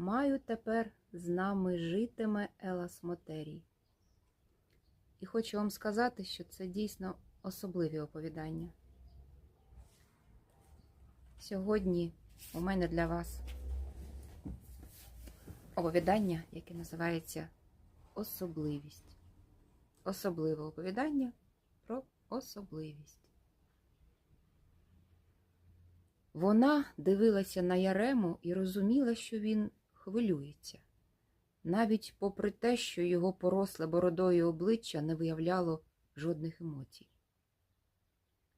Маю тепер з нами житиме Еласмотерій. І хочу вам сказати, що це дійсно особливі оповідання. Сьогодні у мене для вас оповідання, яке називається Особливість. Особливе оповідання про особливість. Вона дивилася на Ярему і розуміла, що він хвилюється, навіть попри те, що його поросле бородою обличчя не виявляло жодних емоцій.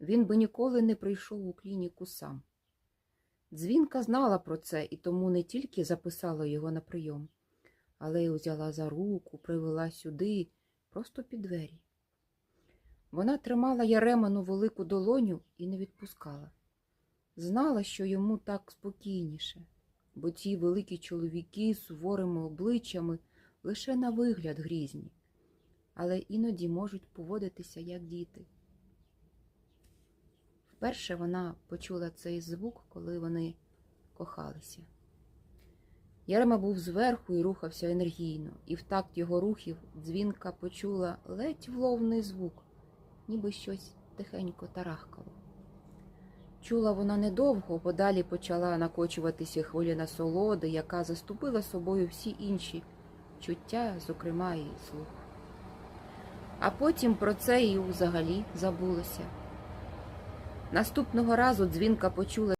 Він би ніколи не прийшов у клініку сам. Дзвінка знала про це і тому не тільки записала його на прийом, але й узяла за руку, привела сюди, просто під двері. Вона тримала Яреману велику долоню і не відпускала. Знала, що йому так спокійніше, бо ті великі чоловіки з суворими обличчями лише на вигляд грізні, але іноді можуть поводитися як діти. Вперше вона почула цей звук, коли вони кохалися. Ярема був зверху і рухався енергійно, і в такт його рухів дзвінка почула ледь вловний звук, ніби щось тихенько тарахкало. Чула вона недовго, бо далі почала накочуватися хвиля насолоди, яка заступила собою всі інші чуття, зокрема і слух. А потім про це і взагалі забулося. Наступного разу дзвінка почула.